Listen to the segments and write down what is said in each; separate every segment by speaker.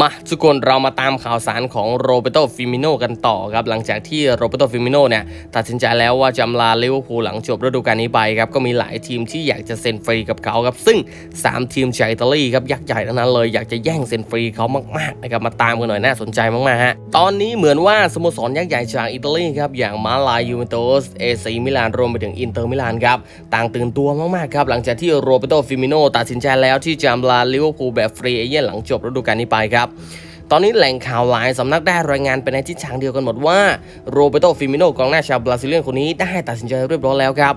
Speaker 1: มาทุกคนเรามาตามข่าวสารของโรเบโตฟิมิโนกันต่อครับหลังจากที่โรเบโตฟิมิโนเนี่ยตัดสินใจแล้วว่าจะอำลาลิเวอร์พูลหลังจบฤดูกาลนี้ไปครับก็มีหลายทีมที่อยากจะเซ็นฟรีกับเขาครับซึ่ง 3 ทีมจากอิตาลีครับยักษ์ใหญ่ทั้งนั้นเลยอยากจะแย่งเซ็นฟรีเขามากๆนะครับมาตามกันหน่อยน่าสนใจมากๆฮะตอนนี้เหมือนว่าสโมสรยักษ์ใหญ่จากอิตาลีครับอย่างมาลายูเวนตุสเอซีมิลานรวมไปถึงอินเตอร์มิลานครับต่างตื่นตัวมากๆครับหลังจากที่โรเบโตฟิมิโนตัดสินใจแล้วที่จะอำลาลิเวอร์พูลแบบฟรีเอเย่นหลังจบฤดูกาลนี้ไปครับตอนนี้แหล่งข่าวหลายสำนักได้รายงานไปในทิศทางเดียวกันหมดว่าโรเบโตฟิมิโนกองหน้าชาวบราซิเลียนคนนี้ได้ตัดสินใจเรียบร้อยแล้วครับ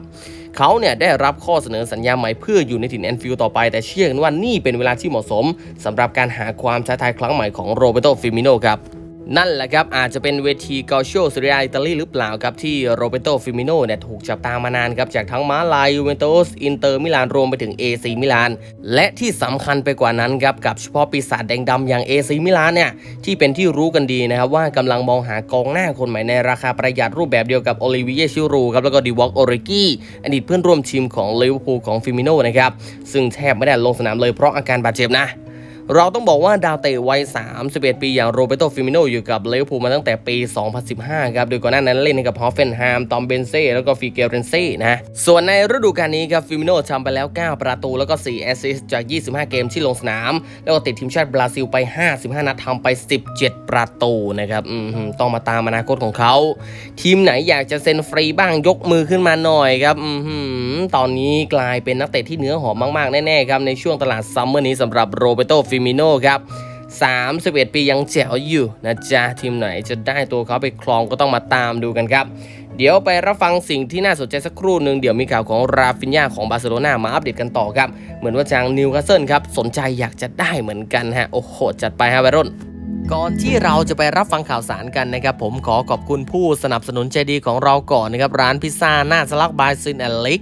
Speaker 1: เขาเนี่ยได้รับข้อเสนอสัญญาใหม่เพื่ออยู่ในถิ่นแอนฟิลด์ต่อไป แต่เชื่อกันว่านี่เป็นเวลาที่เหมาะสมสำหรับการหาความท้าทายครั้งใหม่ของโรเบโตฟิมิโนครับ นั่นแหละครับ อาจจะเป็นเวทีกาโชซีเรียอิตาลีหรือเปล่าครับ ที่โรเบโตฟิมิโนเนี่ยถูกจับตามานานครับ จากทั้งมาลายยูเวนตุสอินเตอร์มิลานรวมไปถึงเอซีมิลาน และที่สำคัญไปกว่านั้นครับ กับเฉพาะปีศาจแดงดำอย่างเอซีมิลานเนี่ย ที่เป็นที่รู้กันดีนะครับ ว่ากำลังมองหากองหน้าคนใหม่ในราคาประหยัดรูปแบบเดียวกับโอลิเวียชิรูครับแล้วก็ดีวอกโอริกี้อดีตเพื่อนร่วมทีมของลิเวอร์พูลของฟิมิโนนะครับซึ่งแทบไม่ได้ลงสนามเลยเพราะอาการบาดเจ็บนะ เราต้องบอกว่าดาวเตะวัย 31 ปีอย่างโรเบโตฟิมิโนอยู่กับเลวพูมาตั้งแต่ปี 2015 ครับ โดยก่อนหน้านั้นเล่นกับฮอฟเฟนแฮมตอมเบนเซ่แล้วก็ฟิเกเรนเซ่นะ ส่วนในฤดูกาลนี้ครับฟิมิโนทำไปแล้ว 9 ประตูแล้วก็ 4 แอสซิสต์จาก 25 เกมที่ลงสนาม แล้วก็ติดทีมชาติบราซิลไป 55 นัดทำไป 17 ประตูนะครับอืมต้องมาตามอนาคตของเขา ทีมไหนอยากจะเซ็นฟรีบ้างยกมือขึ้นมาหน่อยครับอืมตอนนี้กลายเป็นนักเตะที่เนื้อหอมมากๆแน่ๆครับในช่วงตลาดซัมเมอร์นี้สำหรับโรเบโตฟิมิโนครับ31 ปียังแจ๋วอยู่นะจ๊ะ ทีมไหนจะได้ตัวเขาไปครองก็ต้องมาตามดูกันครับ เดี๋ยวไปรับฟังสิ่งที่น่าสนใจสักครู่หนึ่งเดี๋ยวมีข่าวของราฟินยาของบาร์เซโลนามาอัปเดตกันต่อครับ เหมือนว่าทางนิวคาสเซิลครับ สนใจอยากจะได้เหมือนกันฮะ โอ้โห จัดไปฮะไวรุ่นก่อนที่เราจะไปรับฟังข่าวสารกันนะครับ ผมขอขอบคุณผู้สนับสนุนใจดีของเราก่อนนะครับ ร้านพิซซ่าหน้าสลักบายซินแอลิก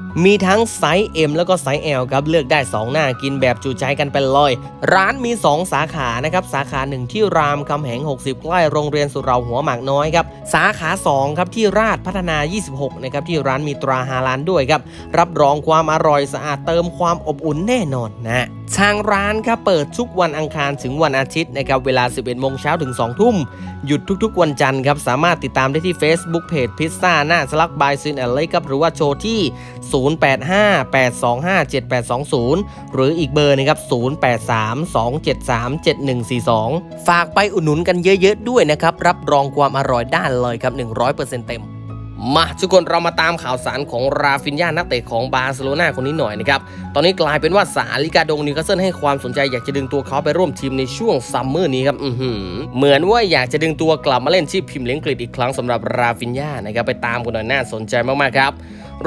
Speaker 1: มีทั้งไซส์ M แล้วก็ไซส์ L ครับเลือกได้ 2 หน้ากินแบบจุใจกันไปเลย ร้านมี 2 สาขานะครับสาขาหนึ่งที่รามคำแหง 60 ใกล้โรงเรียนสุราหัวหมากน้อยครับสาขา 2 ครับที่ราชพัฒนา 26 นะครับที่ร้านมีตราฮาลานด้วยครับรับรองความอร่อยสะอาดเติมความอบอุ่นแน่นอนนะทางร้านครับเปิดทุกวันอังคารถึงวันอาทิตย์นะครับเวลา 11 โมงเช้าถึง 2 ทุ่ม หยุดทุกๆ วันจันทร์ครับสามารถติดตามได้ที่ Facebook Page พิซซ่าหน้าสลักบายซินแอนเลครับหรือว่าโชว์ที่0858257820 หรืออีกเบอร์นะครับ0832737142 ฝากไปอุดหนุนกันเยอะๆด้วยนะครับ รับรองความอร่อยได้เลยครับ 100%เต็มมาทุกคนเรามาตามข่าวสารของราฟินยานักเตะของบาร์เซโลนาคนนี้หน่อยนะครับ ตอนนี้กลายเป็นว่าสาลิกาดงนิวคาสเซิลให้ความสนใจอยากจะดึงตัวเขาไปร่วมทีมในช่วงซัมเมอร์นี้ครับเหมือนว่าอยากจะดึงตัวกลับมาเล่นที่พิมพ์เลี้ยงกฤษอีกครั้งสำหรับราฟินยานะครับไปตามกันหน่อยน่าสนใจมากๆครับ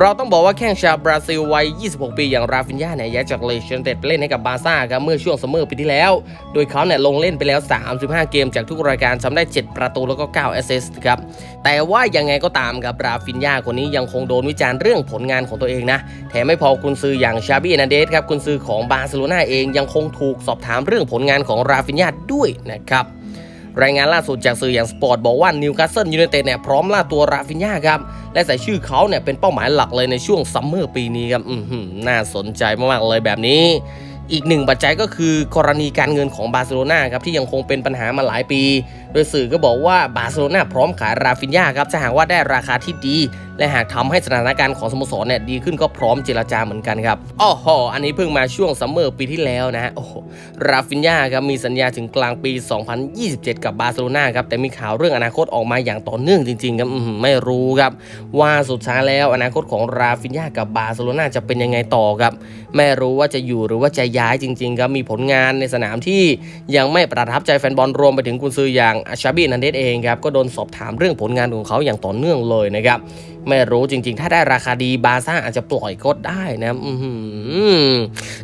Speaker 1: เราต้องบอกว่าแข้งชาวบราซิลวัย 26 ปีอย่างราฟินยาเนี่ยย้ายจากเลเชนเต็ดไปเล่นให้กับบาร์ซ่าครับเมื่อช่วงซัมเมอร์ปีที่แล้ว โดยเขาเนี่ยลงเล่นไปแล้ว 35 เกมจากทุกรายการทำได้ 7 ประตูแล้วก็ 9 แอสซิสต์ครับ แต่ว่ายังไงก็ตามครับราฟินยาคนนี้ยังคงโดนวิจารณ์เรื่องผลงานของตัวเองนะ แถมไม่พอกุนซืออย่างชาบีนาเดสครับกุนซือของบาร์เซโลนาเองยังคงถูกสอบถามเรื่องผลงานของราฟินยาด้วยนะครับ รายงานล่าสุดจากสื่ออย่างสปอร์ตบอกว่านิวคาสเซิลยูไนเต็ดเนี่ยพร้อมล่าตัวราฟินยาครับ และใส่ชื่อเขาเนี่ยเป็นเป้าหมายหลักเลยในช่วงซัมเมอร์ปีนี้ครับอือหือน่าสนใจมากๆเลยแบบนี้ อีกหนึ่งปัจจัยก็คือกรณีการเงินของบาร์เซโลนาครับที่ยังคงเป็นปัญหามาหลายปี โดยสื่อก็บอกว่าบาร์เซโลนาพร้อมขายราฟินยาครับถ้าหากว่าได้ราคาที่ดี และหากทำให้สถานการณ์ของสโมสรเนี่ยดีขึ้นก็พร้อมเจรจาเหมือนกันครับอ้อหออันนี้เพิ่งมาช่วงซัมเมอร์ปีที่แล้วนะฮะโอ้โหราฟินยาครับมีสัญญาถึงกลางปี 2027 กับบาร์เซโลนาครับแต่มีข่าวเรื่องอนาคตออกมาอย่างต่อเนื่องจริงๆครับไม่รู้ครับว่าสุดท้ายแล้วอนาคตของราฟินยากับบาร์เซโลนาจะเป็นยังไงต่อครับไม่รู้ว่าจะอยู่หรือว่าจะย้ายจริงๆครับมีผลงานในสนามที่ยังไม่ประทับใจแฟนบอลรวมไปถึงกุนซืออย่างอาชาบีนันเดสเองครับก็โดนสอบถามเรื่องผลงานของเขาอย่างต่อเนื่องเลยนะครับไม่รู้จริง ๆ ถ้าได้ราคาดีบาซ่าอาจจะปล่อยก็ได้นะ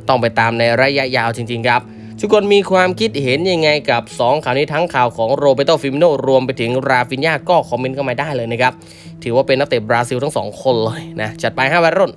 Speaker 1: ต้องไปตามในระยะยาวจริง ๆ ครับทุกคนมีความคิดเห็นยังไงกับ 2 ข่าวนี้ทั้งข่าวของโรเบโตฟิมิโนรวมไปถึงราฟินยาก็คอมเมนต์เข้ามาได้เลยนะครับ ถือว่าเป็นนักเตะบราซิลทั้งสองคนเลยนะ จัดไปห้าวันรุ่น